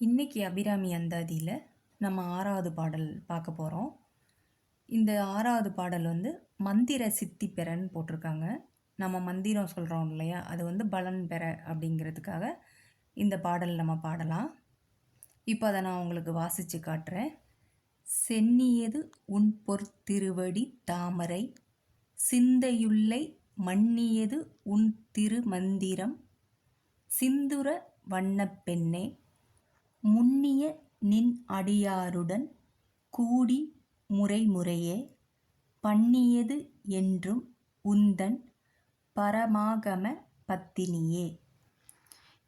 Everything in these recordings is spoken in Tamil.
இன்றைக்கி அபிராமி அந்தாதியில் நம்ம ஆறாவது பாடல் பார்க்க போகிறோம் இந்த ஆறாவது பாடல் வந்து மந்திர சித்தி பெறன்னு போட்டிருக்காங்க. நம்ம மந்திரம் சொல்கிறோம் இல்லையா? அது வந்து பலன் பெற அப்படிங்கிறதுக்காக இந்த பாடல் நம்ம பாடலாம். இப்போ அதை நான் உங்களுக்கு வாசித்து காட்டுறேன். சென்னியது உன் பொற்திருவடி தாமரை சிந்தையுள்ளை மன்னியது உன் திருமந்திரம் சிந்துர வண்ணப் பெண்ணே முன்னிய நின் அடியாருடன் கூடி முறைமுறையே பண்ணியது என்றும் உந்தன் பரமாகம பத்தினியே.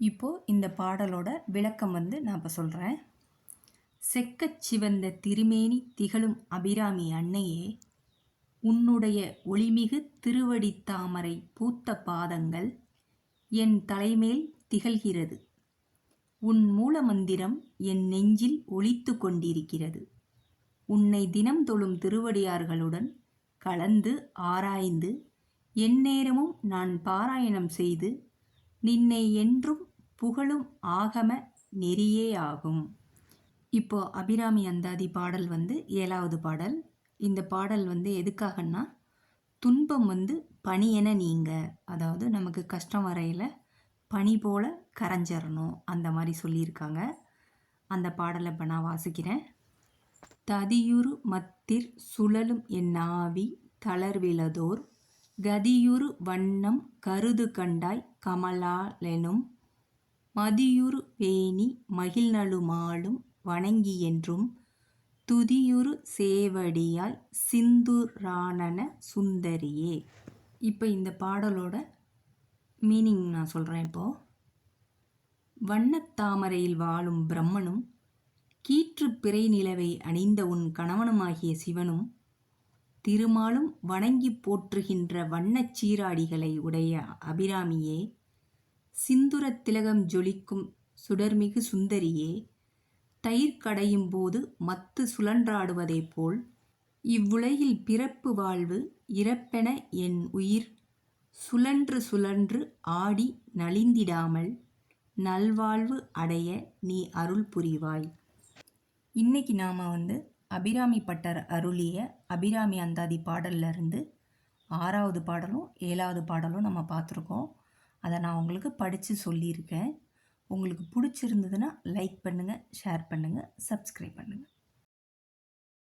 இப்போது இந்த பாடலோட விளக்கம் வந்து நான் இப்போ சொல்கிறேன் செக்கச் சிவந்த திருமேனி திகழும் அபிராமி அன்னையே உன்னுடைய ஒளிமிகு திருவடி தாமரை பூத்த பாதங்கள் என் தலைமேல் திகழ்கிறது. உன் மூலமந்திரம் என் நெஞ்சில் ஒழித்து கொண்டிருக்கிறது. உன்னை தினம் தொழும் திருவடியார்களுடன் கலந்து ஆராய்ந்து எந்நேரமும் நான் பாராயணம் செய்து நின்னை என்றும் புகழும் ஆகம நெறியே ஆகும் இப்போ அபிராமி அந்தாதி பாடல் வந்து ஏழாவது பாடல். இந்த பாடல் வந்து எதுக்காகன்னா துன்பம் வந்து பணியென நீங்க. அதாவது நமக்கு கஷ்டம் வரையில் பனி போல் கரைஞ்சிடணும் அந்த மாதிரி சொல்லியிருக்காங்க. அந்த பாடலை இப்போ நான் வாசிக்கிறேன். ததியுரு மத்திர் சுழலும் என் ஆவி தளர்விலதோர் கதியுரு வண்ணம் கருது கண்டாய் கமலாலெனும் மதியுரு வேணி மகிழ்நலுமாலும் வணங்கி என்றும் துதியுரு சேவடியாய் சிந்துரானன சுந்தரியே. இப்போ இந்த பாடலோட மீனிங் நான் சொல்கிறேன் இப்போது வண்ணத்தாமரையில் வாழும் பிரம்மனும் கீற்று பிறை நிலவை அணிந்த உன் கணவனுமாகிய சிவனும் திருமாலும் வணங்கி போற்றுகின்ற வண்ணச் சீராடிகளை உடைய அபிராமியே சிந்துர திலகம் ஜொலிக்கும் சுடர்மிகு சுந்தரியே தயிர் கடையும் போது மத்து சுழன்றாடுவதைப் போல் இவ்வுலகில் பிறப்பு வாழ்வு இறப்பென என் உயிர் சுழன்று சுழன்று ஆடி நலிந்திடாமல் நல்வாழ்வு அடைய நீ அருள் புரிவாய். இன்னைக்கு நாம் வந்து அபிராமி பட்டர் அருளிய அபிராமி அந்தாதி பாடல்லேருந்து ஆறாவது பாடலும் ஏழாவது பாடலும் நம்ம பார்த்துருக்கோம் அதை நான் உங்களுக்கு படித்து சொல்லியிருக்கேன். உங்களுக்கு பிடிச்சிருந்ததுன்னா லைக் பண்ணுங்கள் ஷேர் பண்ணுங்கள் சப்ஸ்கிரைப் பண்ணுங்கள்